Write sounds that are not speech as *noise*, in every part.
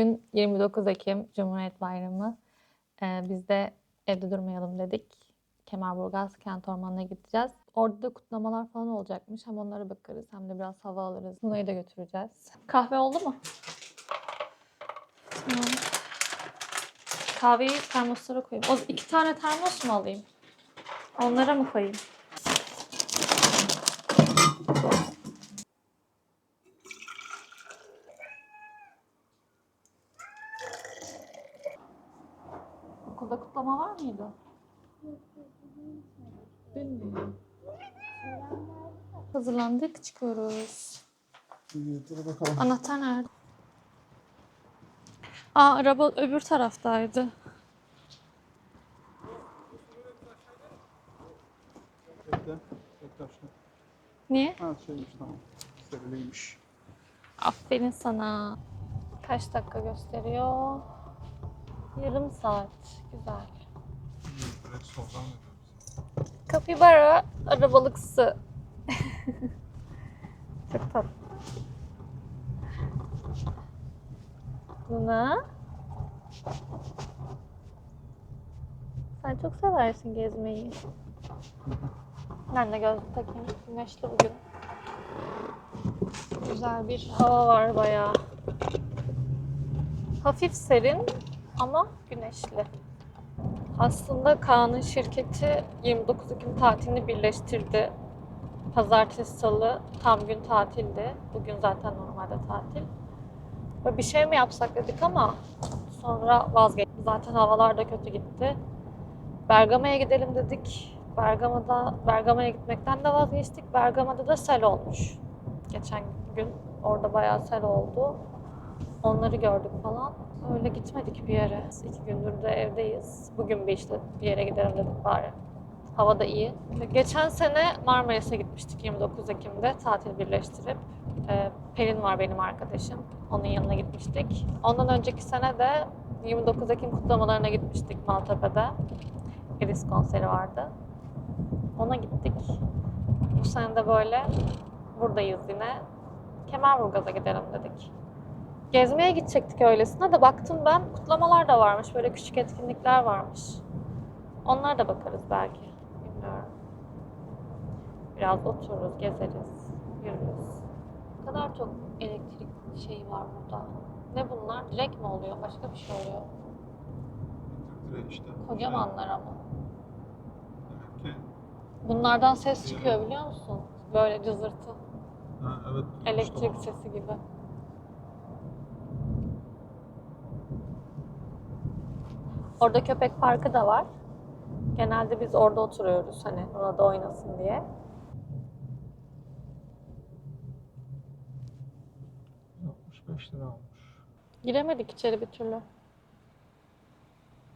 Bugün 29 Ekim Cumhuriyet Bayramı. Ee, biz de evde durmayalım dedik. Kemerburgaz Kent Ormanı'na gideceğiz. Orada da kutlamalar falan olacakmış. Hem onlara bakarız hem de biraz hava alırız. Bunları da götüreceğiz. Kahve oldu mu? Tamam. Kahveyi termoslara koyayım. O iki tane termos mu alayım? Onlara mı koyayım? Okulda kutlama var mıydı? Bilmiyorum. Hazırlandık, çıkıyoruz. Dur bakalım. Anahtar nerede? Aa, araba öbür taraftaydı. Bekle. Bekle. Niye? Ha şeymiş tamam. Seriliymiş. Aferin sana. Kaç dakika gösteriyor? Yarım saat. Güzel. Direkt soldan Kapibara arabalıksı. *laughs* Çok tatlı. Luna. Sen çok seversin gezmeyi. Ben de gözlük takayım. Güneşli bugün. Güzel bir hava var bayağı. Hafif serin ama güneşli. Aslında Kaan'ın şirketi 29 Ekim tatilini birleştirdi. Pazartesi, salı tam gün tatildi. Bugün zaten normalde tatil. Böyle bir şey mi yapsak dedik ama sonra vazgeçtik. Zaten havalar da kötü gitti. Bergama'ya gidelim dedik. Bergama'da Bergama'ya gitmekten de vazgeçtik. Bergama'da da sel olmuş. Geçen gün orada bayağı sel oldu. Onları gördük falan. Öyle gitmedik bir yere. İki gündür de evdeyiz. Bugün bir işte bir yere gidelim dedik bari. Hava da iyi. Geçen sene Marmaris'e gitmiştik 29 Ekim'de tatil birleştirip. Ee, Pelin var benim arkadaşım. Onun yanına gitmiştik. Ondan önceki sene de 29 Ekim kutlamalarına gitmiştik Maltepe'de. Eris konseri vardı. Ona gittik. Bu sene de böyle buradayız yine. Kemerburgaz'a gidelim dedik. Gezmeye gidecektik öylesine de baktım ben kutlamalar da varmış. Böyle küçük etkinlikler varmış. Onlara da bakarız belki. Bilmiyorum. Biraz otururuz, gezeriz, yürürüz. Ne kadar çok elektrik şeyi var burada. Ne bunlar? Direk mi oluyor? Başka bir şey oluyor. Direkt işte. Kocamanlar ama. Demek ki. Bunlardan ses çıkıyor biliyor musun? Böyle cızırtı. Ha, evet. Elektrik sesi gibi. Orada köpek parkı da var. Genelde biz orada oturuyoruz hani orada oynasın diye. 65 lira almış. Giremedik içeri bir türlü.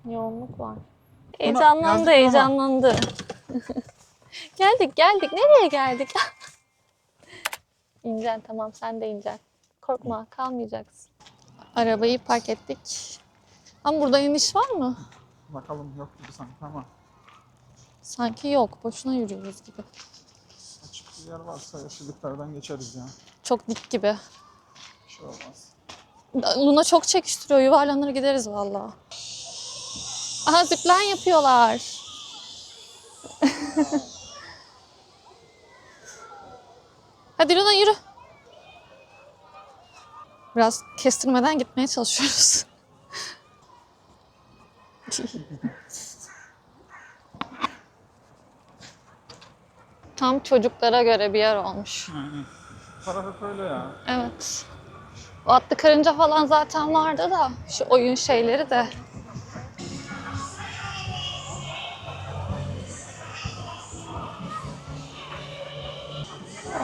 Yoğunluk var. Heyecanlandı, heyecanlandı. *laughs* geldik, geldik. Nereye geldik? *laughs* İncen tamam, sen de incen. Korkma, kalmayacaksın. Arabayı park ettik. Ama burada iniş var mı? Bakalım yok gibi sanki ama Sanki yok. Boşuna yürüyoruz gibi. açık bir yer varsa yeşilliklerden geçeriz ya. Çok dik gibi. Bir şey olmaz. Luna çok çekiştiriyor. Yuvarlanır gideriz vallahi. Aha zipline yapıyorlar. *laughs* Hadi Luna yürü. Biraz kestirmeden gitmeye çalışıyoruz. *laughs* Tam çocuklara göre bir yer olmuş. Aynen. Para hep öyle ya. Evet. O atlı karınca falan zaten vardı da şu oyun şeyleri de.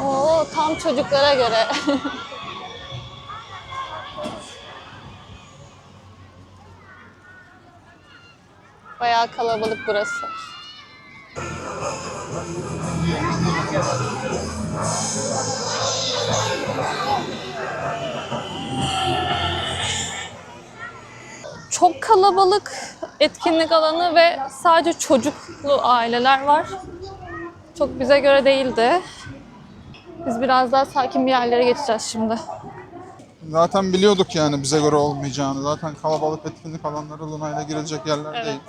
Oo tam çocuklara göre. *laughs* Bayağı kalabalık burası. Çok kalabalık etkinlik alanı ve sadece çocuklu aileler var. Çok bize göre değildi. Biz biraz daha sakin bir yerlere geçeceğiz şimdi. Zaten biliyorduk yani bize göre olmayacağını. Zaten kalabalık etkinlik alanları Luna'yla girilecek yerler Evet. değil.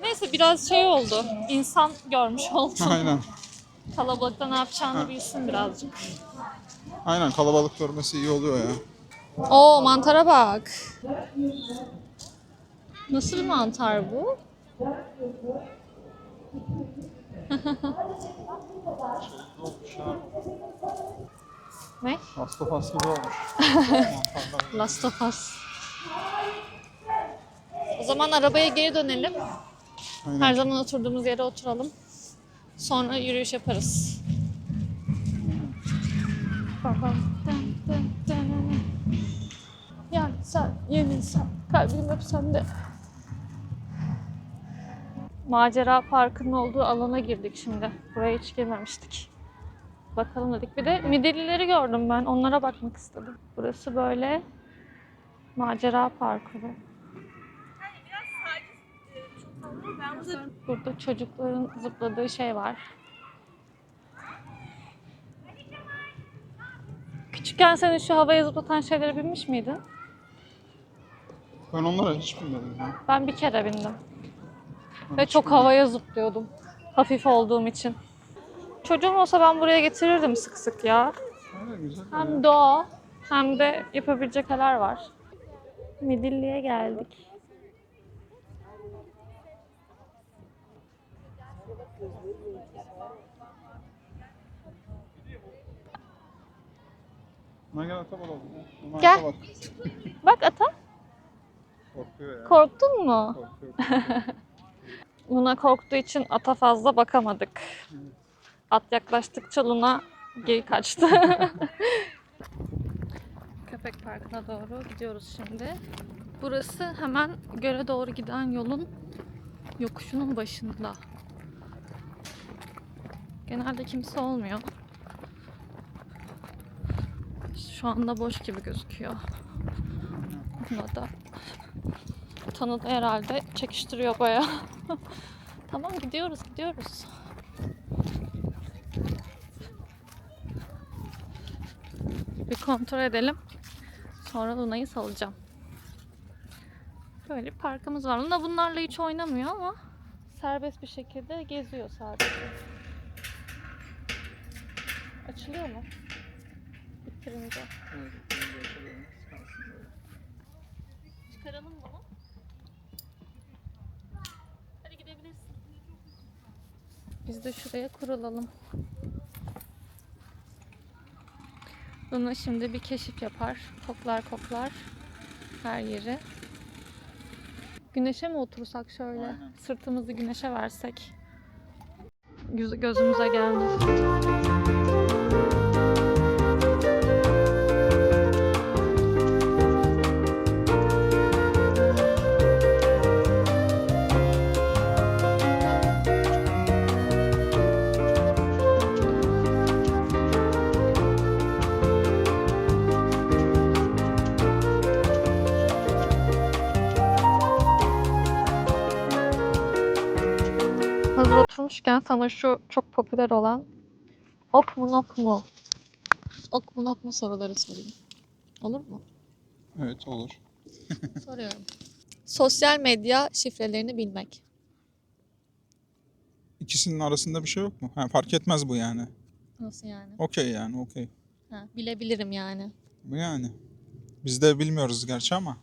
Neyse biraz şey oldu. İnsan görmüş *laughs* oldum. Aynen. Kalabalıkta ne yapacağını bilsin birazcık. Aynen kalabalık görmesi iyi oluyor ya. Oo mantara bak. Nasıl bir mantar bu? Ne? Last of Us gibi olmuş. *laughs* Last of Us. O zaman arabaya geri dönelim. Aynen. Her zaman oturduğumuz yere oturalım. Sonra yürüyüş yaparız. Yani sen yeni sen, kalbim hep sende. Macera Parkı'nın olduğu alana girdik şimdi. Buraya hiç girmemiştik. Bakalım dedik. Bir de midillileri gördüm ben. Onlara bakmak istedim. Burası böyle Macera Parkı. Burada çocukların zıpladığı şey var. Küçükken seni şu havaya zıplatan şeylere binmiş miydin? Ben onlara hiç bilmedim ya. Ben bir kere bindim. Ben Ve çok bilmedim. havaya zıplıyordum. Hafif olduğum için. Çocuğum olsa ben buraya getirirdim sık sık ya. Güzel. Hem doğa hem de yapabilecek şeyler var. Midilli'ye geldik. Buna gel ata bakalım. Buna Gel. ata bak. Bak ata Korkuyor ya. korktun mu? Korkuyor. Luna *laughs* korktuğu için ata fazla bakamadık. At yaklaştıkça Luna geri kaçtı. *laughs* Köpek Parkı'na doğru gidiyoruz şimdi. Burası hemen göle doğru giden yolun yokuşunun başında. Genelde kimse olmuyor. Şu anda boş gibi gözüküyor. Buna da tanıdı herhalde. Çekiştiriyor bayağı. *laughs* tamam gidiyoruz gidiyoruz. Bir kontrol edelim. Sonra Luna'yı salacağım. Böyle parkımız var. Luna bunlarla hiç oynamıyor ama serbest bir şekilde geziyor sadece. Açılıyor mu? Açalım. Çıkaralım bunu. Hadi gidebilirsin. Biz de şuraya kurulalım. Bunu şimdi bir keşif yapar. Koklar koklar her yeri. Güneşe mi otursak şöyle? Aynen. Sırtımızı güneşe versek. Göz- gözümüze gelmez. Oturmuşken sana şu çok popüler olan ok mu nok mu? Ok mu nok mu soruları sorayım. Olur mu? Evet olur. *laughs* Soruyorum. Sosyal medya şifrelerini bilmek. İkisinin arasında bir şey yok mu? Ha, fark etmez bu yani. Nasıl yani? Okey yani okey. Ha, bilebilirim yani. Bu yani. Biz de bilmiyoruz gerçi ama.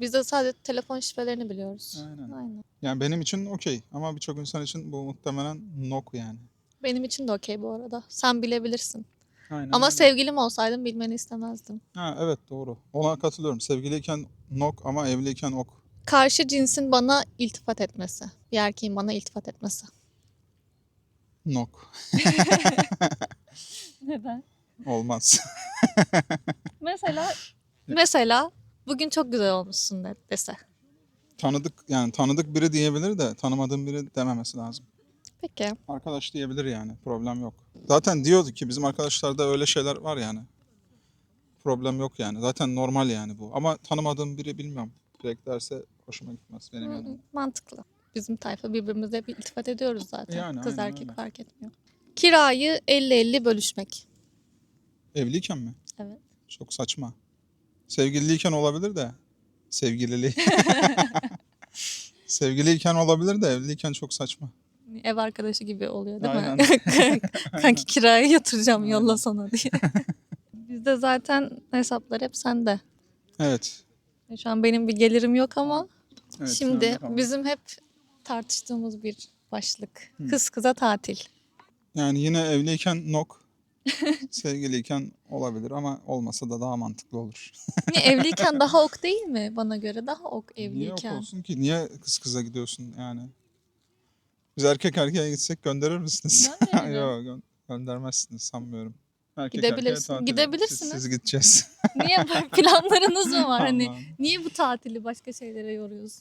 Biz de sadece telefon şifrelerini biliyoruz. Aynen. Aynen. Yani benim için okey ama birçok insan için bu muhtemelen nok yani. Benim için de okey bu arada. Sen bilebilirsin. Aynen Ama öyle. sevgilim olsaydım bilmeni istemezdim. Ha, evet doğru. Ona katılıyorum. Sevgiliyken nok ama evliyken ok. Karşı cinsin bana iltifat etmesi. Bir erkeğin bana iltifat etmesi. Nok. *laughs* Neden? Olmaz. Mesela mesela bugün çok güzel olmuşsun de- dese. tanıdık yani tanıdık biri diyebilir de tanımadığım biri dememesi lazım. Peki. Arkadaş diyebilir yani. Problem yok. Zaten diyordu ki bizim arkadaşlarda öyle şeyler var yani. Problem yok yani. Zaten normal yani bu. Ama tanımadığım biri bilmiyorum. Direkt derse hoşuma gitmez benim Hı, yanımda. Mantıklı. Bizim tayfa birbirimize bir iltifat ediyoruz zaten. Yani, Kız aynen erkek öyle. fark etmiyor. Kirayı 50-50 bölüşmek. Evliyken mi? Evet. Çok saçma. *laughs* *laughs* Sevgiliyken olabilir de. Sevgilili. Sevgiliyken olabilir de evliyken çok saçma. Ev arkadaşı gibi oluyor değil Aynen. *laughs* mi? Kanki kiraya yatıracağım yolla sana diye. Bizde zaten hesaplar hep sende. Evet. Şu an benim bir gelirim yok ama evet şimdi bizim hep tartıştığımız bir başlık. Hı. Kız kıza tatil. Yani yine evliyken nok. *laughs* Sevgiliyken olabilir ama olmasa da daha mantıklı olur. Niye evliyken *laughs* daha ok değil mi bana göre? Daha ok Niye yok evliyken. olsun ki? Niye kız kıza gidiyorsun yani? Biz erkek erkeğe gitsek gönderir misiniz? Gönderelim. *laughs* Yok gö- göndermezsiniz sanmıyorum. Erkek Gidebilirsin, erkeğe tatile. gidebilirsiniz. Siz, siz gideceğiz. Niye böyle planlarınız mı var? Hani niye bu tatili başka şeylere yoruyoruz?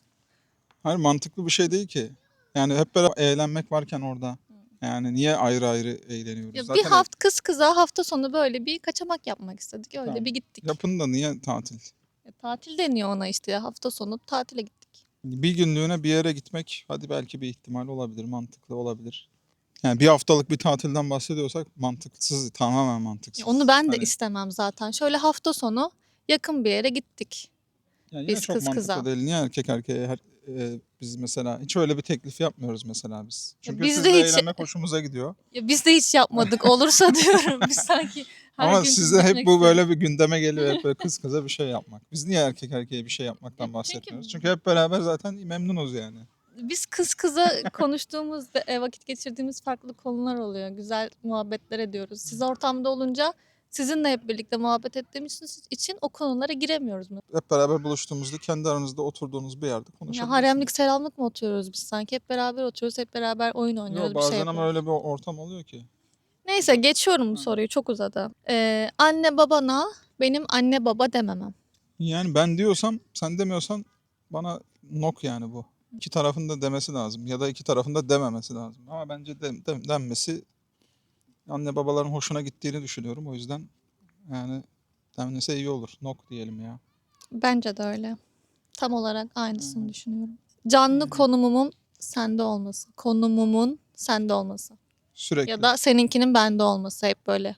Hayır mantıklı bir şey değil ki. Yani hep beraber eğlenmek varken orada. Yani niye ayrı ayrı eğleniyoruz? Ya Zaten bir hafta kız kıza hafta sonu böyle bir kaçamak yapmak istedik. Öyle Tamam. bir gittik. yapın da niye tatil? Ya tatil deniyor ona işte. Hafta sonu tatile gittik. Bir günlüğüne bir yere gitmek hadi belki bir ihtimal olabilir, mantıklı olabilir. Yani bir haftalık bir tatilden bahsediyorsak mantıksız, tamamen mantıksız. Ya onu ben de Hani- istemem zaten. Şöyle hafta sonu yakın bir yere gittik. Yani yine Biz çok kız mantıklı kıza. değil. Niye erkek erkeğe her, e, biz mesela hiç öyle bir teklif yapmıyoruz mesela biz. Çünkü biz sizle de hiç- eğlenmek hoşumuza gidiyor. Ya biz de hiç yapmadık. Olursa *laughs* diyorum biz sanki her Ama gün sizde hep bu böyle bir gündeme geliyor. Hep böyle kız kıza bir şey yapmak. Biz niye erkek erkeğe bir şey yapmaktan bahsetmiyoruz? Çünkü hep beraber zaten memnunuz yani. Biz kız kıza *laughs* konuştuğumuz ve e, vakit geçirdiğimiz farklı konular oluyor. Güzel muhabbetler ediyoruz. Siz ortamda olunca sizinle hep birlikte muhabbet ettiğimiz için o konulara giremiyoruz mu? Hep beraber buluştuğumuzda kendi aranızda oturduğunuz bir yerde Ya konuşabilirsiniz. haremlik selamlık mı oturuyoruz biz sanki? Hep beraber oturuyoruz, hep beraber oyun oynuyoruz, Yok, bir şey bazen ama yapıyoruz. öyle bir ortam oluyor ki. Neyse geçiyorum bu soruyu çok uzadı. Ee, anne babana benim anne baba dememem. Yani ben diyorsam sen demiyorsan bana nok yani bu. İki tarafın da demesi lazım ya da iki tarafın da dememesi lazım. Ama bence de, de- denmesi anne babaların hoşuna gittiğini düşünüyorum. O yüzden yani denmese iyi olur. Nok diyelim ya. Bence de öyle. Tam olarak aynısını düşünüyorum. Canlı konumumun sende olması. Konumumun sende olması. Sürekli. Ya da seninkinin bende olması hep böyle.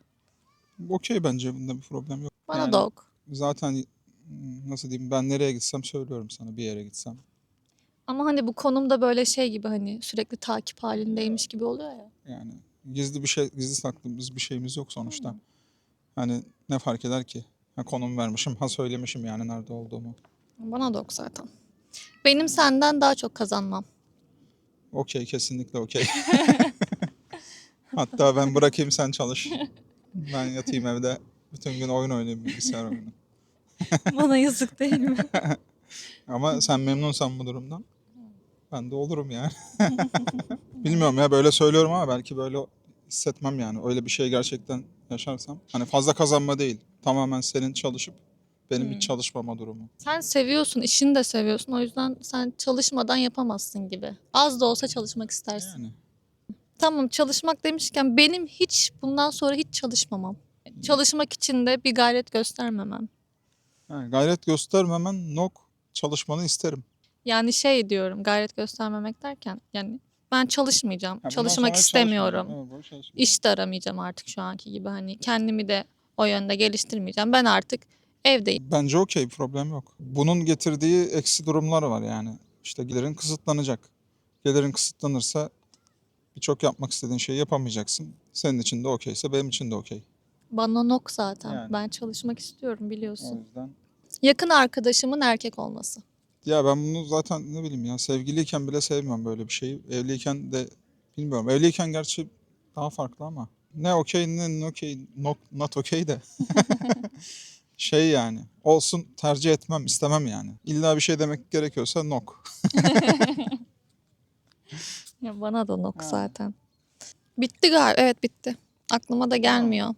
Okey bence bunda bir problem yok. Bana Yani da ok. Zaten hmm, nasıl diyeyim ben nereye gitsem söylüyorum sana bir yere gitsem. Ama hani bu konumda böyle şey gibi hani sürekli takip halindeymiş gibi oluyor ya. Yani gizli bir şey, gizli saklımız bir şeyimiz yok sonuçta. Hani ne fark eder ki? Ha konum vermişim, ha söylemişim yani nerede olduğumu. Bana da ok zaten. Benim senden daha çok kazanmam. Okey, kesinlikle okey. *laughs* Hatta ben bırakayım sen çalış. Ben yatayım evde bütün gün oyun oynayayım bilgisayar oyunu. *laughs* Bana yazık değil mi? *laughs* Ama sen memnunsan bu durumdan ben de olurum yani. Bilmiyorum ya böyle söylüyorum ama belki böyle hissetmem yani. Öyle bir şey gerçekten yaşarsam. Hani fazla kazanma değil. Tamamen senin çalışıp benim hiç çalışmama durumu. Sen seviyorsun, işini de seviyorsun. O yüzden sen çalışmadan yapamazsın gibi. Az da olsa çalışmak istersin. Yani. Tamam çalışmak demişken benim hiç bundan sonra hiç çalışmamam. Çalışmak için de bir gayret göstermemem. Yani gayret göstermemen nok çalışmanı isterim. Yani şey diyorum gayret göstermemek derken yani ben çalışmayacağım. Bundan çalışmak istemiyorum. Evet, çalışmayacağım. İş de aramayacağım artık şu anki gibi. Hani kendimi de o yönde geliştirmeyeceğim. Ben artık evdeyim. Bence okey problem yok. Bunun getirdiği eksi durumlar var yani. İşte gelirin kısıtlanacak. Gelirin kısıtlanırsa birçok yapmak istediğin şeyi yapamayacaksın. Senin için de okeyse benim için de okey. Bana nok zaten. Yani. Ben çalışmak istiyorum O biliyorsun. yüzden Yakın arkadaşımın erkek olması. Ya ben bunu zaten ne bileyim ya sevgiliyken bile sevmiyorum böyle bir şeyi. Evliyken de bilmiyorum. Evliyken gerçi daha farklı ama. Ne okey ne okey not, not okey de. *laughs* *laughs* şey yani olsun tercih etmem istemem yani. İlla bir şey demek gerekiyorsa nok. *laughs* Ya bana da nok Ha. zaten. Bitti galiba. Evet bitti. Aklıma da gelmiyor.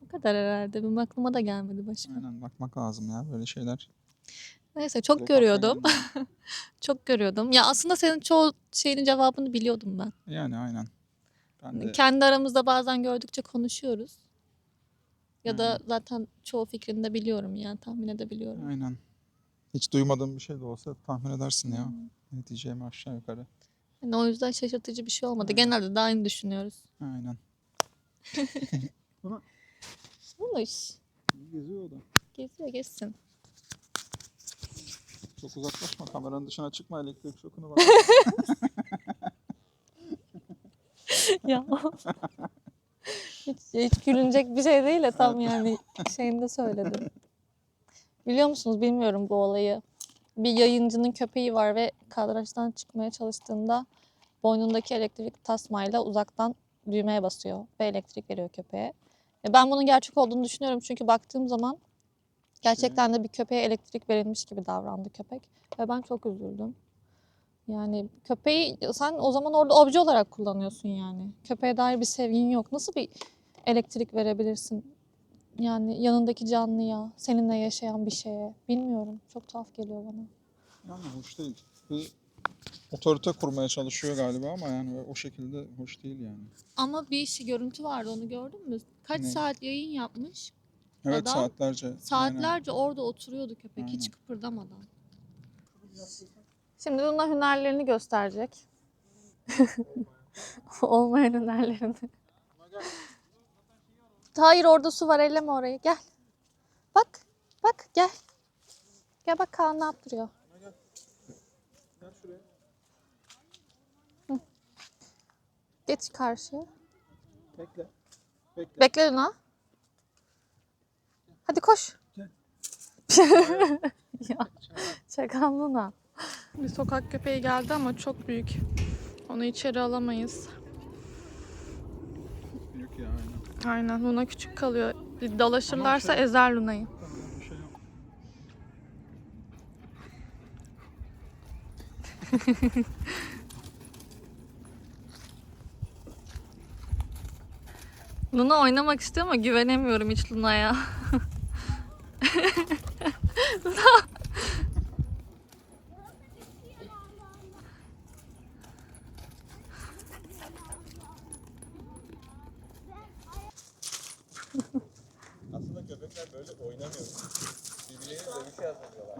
Bu kadar herhalde. Benim aklıma da gelmedi başka. Aynen bakmak lazım ya böyle şeyler. Neyse çok görüyordum. *laughs* çok görüyordum. Ya aslında senin çoğu şeyin cevabını biliyordum ben. Yani aynen. Ben de Kendi aramızda bazen gördükçe konuşuyoruz. Ya da Aynen. zaten çoğu fikrini de biliyorum yani tahmin edebiliyorum. aynen. Hiç duymadığım bir şey de olsa tahmin edersin ya. Hmm. Ne diyeceğimi aşağı yukarı. Yani o yüzden şaşırtıcı bir şey olmadı. Aynen. Genelde de aynı düşünüyoruz. Aynen. *laughs* Uluş. Geziyor o da. Geziyor gezsin. Çok uzaklaşma kameranın dışına çıkma elektrik şokunu bak. *laughs* ya. hiç, hiç gülünecek bir şey değil de tam yani şeyinde söyledim. Biliyor musunuz bilmiyorum bu olayı. Bir yayıncının köpeği var ve kadrajdan çıkmaya çalıştığında boynundaki elektrik tasmayla uzaktan düğmeye basıyor ve elektrik veriyor köpeğe. E, Ben bunun gerçek olduğunu düşünüyorum çünkü baktığım zaman gerçekten de bir köpeğe elektrik verilmiş gibi davrandı köpek ve ben çok üzüldüm. Yani köpeği sen o zaman orada obje olarak kullanıyorsun yani. Köpeğe dair bir sevgin yok. Nasıl bir elektrik verebilirsin? Yani yanındaki canlıya, seninle yaşayan bir şeye. Bilmiyorum. Çok tuhaf geliyor bana. Yani hoş değil. Bir otorite kurmaya çalışıyor galiba ama yani o şekilde hoş değil yani. Ama bir işi görüntü vardı onu gördün mü? Kaç Ne? saat yayın yapmış. Evet Adam saatlerce. aynen. Saatlerce orada oturuyordu köpek hiç Aynen. kıpırdamadan. Şimdi Luna hünerlerini gösterecek. *laughs* Olmayan hünerlerini. Hayır orada su var elleme orayı gel. Bak bak gel. Gel bak Kaan ne yaptırıyor. Gel şuraya. Geç karşıya. Bekle. Bekle. Bekle Luna. Hadi koş. *laughs* ya çakal Luna. Bir sokak köpeği geldi ama çok büyük. Onu içeri alamayız. Yok ya aynen. Aynen Luna küçük kalıyor. Bir dalaşırlarsa şey- ezer Luna'yı. Tamam, bir şey yok. *laughs* Luna oynamak istiyor ama güvenemiyorum hiç Luna'ya. *laughs* Aslında köpekler böyle oynamıyor. Birbirleriyle dövüşe hazırlıyorlar.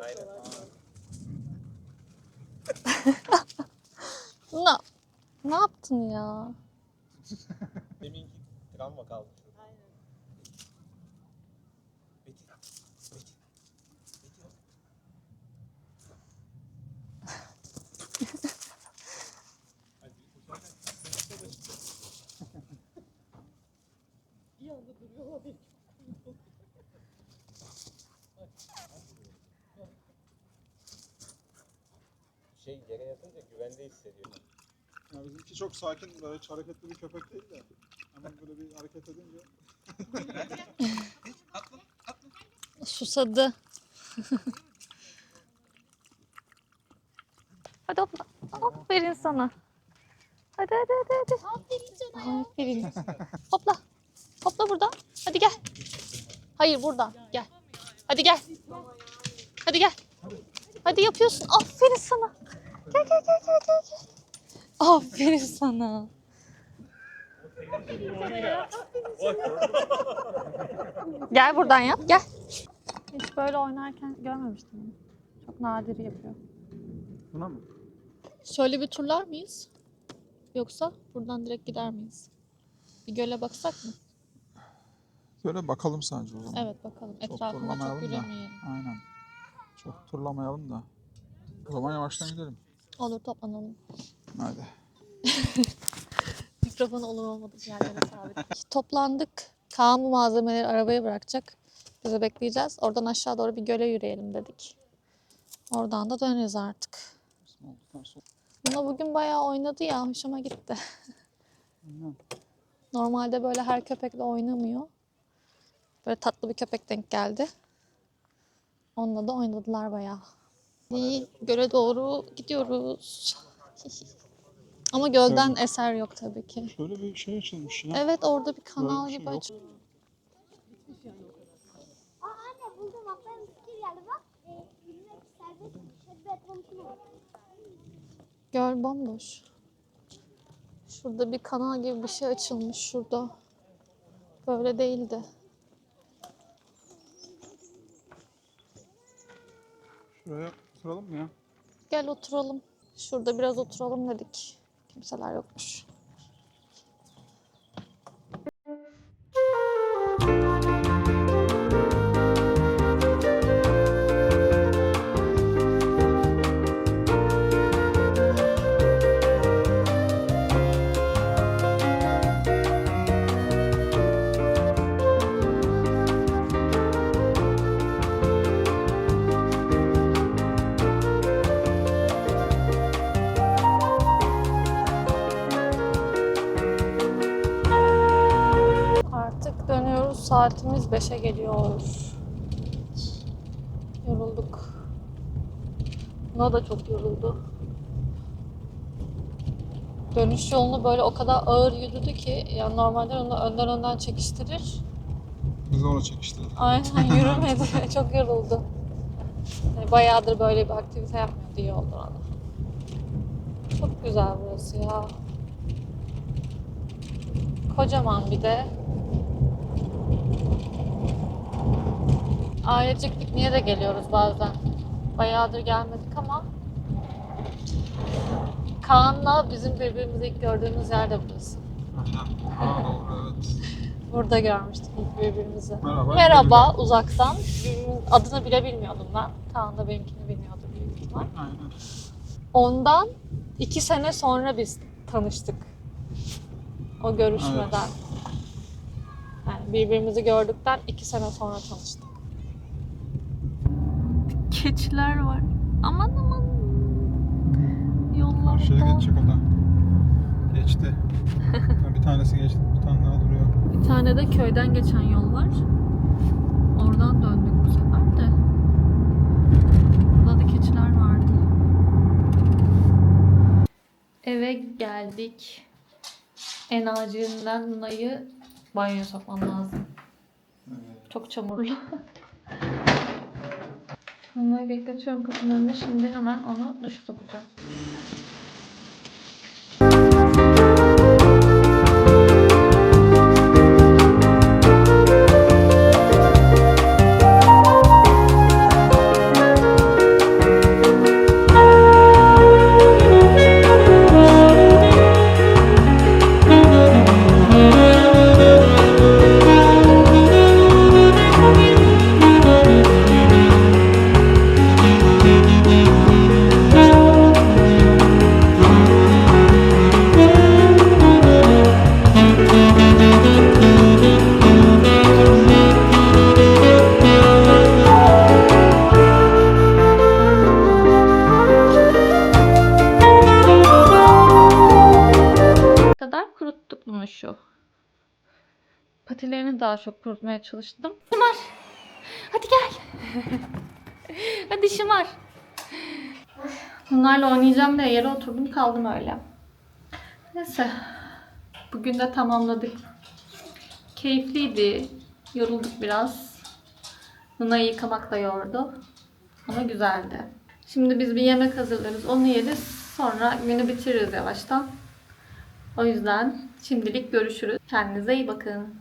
Aynen. Luna ne yaptın ya? Deminki travma kaldı. Aynen. Betty. Betty. Betty. Şey yere yatınca güvende hissediyor. Ya bizimki çok sakin, böyle hiç hareketli bir köpek değil de. Hemen böyle bir hareket edince *laughs* Susadı. Hadi hopla. Aferin sana. Hadi hadi hadi hadi. Aferin. Hopla. Hopla buradan. Hadi gel. Hayır buradan. Gel. Hadi gel. Hadi gel. Hadi yapıyorsun. Aferin sana. Gel gel gel gel gel. gel. Aferin sana. Gel buradan yap. Gel. Hiç böyle oynarken görmemiştim onu. Çok nadir yapıyor. Buna mı? Şöyle bir turlar mıyız? Yoksa buradan direkt gider miyiz? Bir göle baksak mı? Böyle bakalım sadece o zaman. Evet bakalım. Çok Etrafında çok turlamayalım da. yürümeyelim. Aynen. Çok turlamayalım da. O zaman yavaştan gidelim. Olur toplanalım. Hadi. *laughs* Mikrofon olur olmadı yerlere sabit. Toplandık. Kaan bu malzemeleri arabaya bırakacak. Biz de bekleyeceğiz. Oradan aşağı doğru bir göle yürüyelim dedik. Oradan da döneriz artık. Buna bugün bayağı oynadı ya. Hoşuma gitti. *laughs* Normalde böyle her köpekle oynamıyor. Böyle tatlı bir köpek denk geldi. Onunla da oynadılar bayağı. İyi, göle doğru gidiyoruz. *laughs* Ama gölden eser yok tabii ki. Şöyle bir şey açılmış ya. Evet orada bir kanal Böyle bir şey gibi yok. aç. Aa anne buldum aklıma bir fikir geldi bak. E, yürümek serbest. Şöyle bir etrafını var. Göl bomboş. Şurada bir kanal gibi bir şey açılmış şurada. Böyle değildi. Şuraya oturalım mı ya? Gel oturalım. Şurada biraz oturalım dedik. Kimseler yokmuş. Saatimiz 5'e geliyor. Yorulduk. Buna da çok yoruldu. Dönüş yolunu böyle o kadar ağır yürüdü ki yani normalde onu önden önden çekiştirir. Biz ona çekiştirdik. Aynen *laughs* yürümedi. *laughs* çok yoruldu. Yani bayağıdır böyle bir aktivite yapmıyordu. iyi oldu ona. Çok güzel burası ya. Kocaman bir de. Ailecek pikniğe de geliyoruz bazen. Bayağıdır gelmedik ama Kaan'la bizim birbirimizi ilk gördüğümüz yer de burası. Aa evet. *laughs* Burada görmüştük ilk birbirimizi. Merhaba. Merhaba uzaktan. Birbirimin adını bile bilmiyordum ben. Kaan da benimkini bilmiyordu büyük ihtimal. Aynen. Ondan iki sene sonra biz tanıştık. O görüşmeden. Yani birbirimizi gördükten iki sene sonra tanıştık. Keçiler var. Aman aman. Yollarda. Karşıya geçecek o da. Geçti. *laughs* Bir tanesi geçti, bir tane daha duruyor. Bir tane de köyden geçen yol var. Oradan döndük bu sefer de. Burada da keçiler vardı. Eve geldik. En acilinden Luna'yı banyoya sokmam lazım. Çok çamurlu. *laughs* Luna'yı bekletiyorum kapının önünde. Şimdi hemen onu duşa sokacağım. Daha çok kurutmaya çalıştım. Şımar. Hadi gel. *laughs* Hadi şımar. Bunlarla oynayacağım diye yere oturdum kaldım öyle. Neyse. Bugün de tamamladık. Keyifliydi. Yorulduk biraz. Luna'yı yıkamak da yordu. Ama güzeldi. Şimdi biz bir yemek hazırlarız. Onu yeriz. Sonra günü bitiririz yavaştan. O yüzden şimdilik görüşürüz. Kendinize iyi bakın.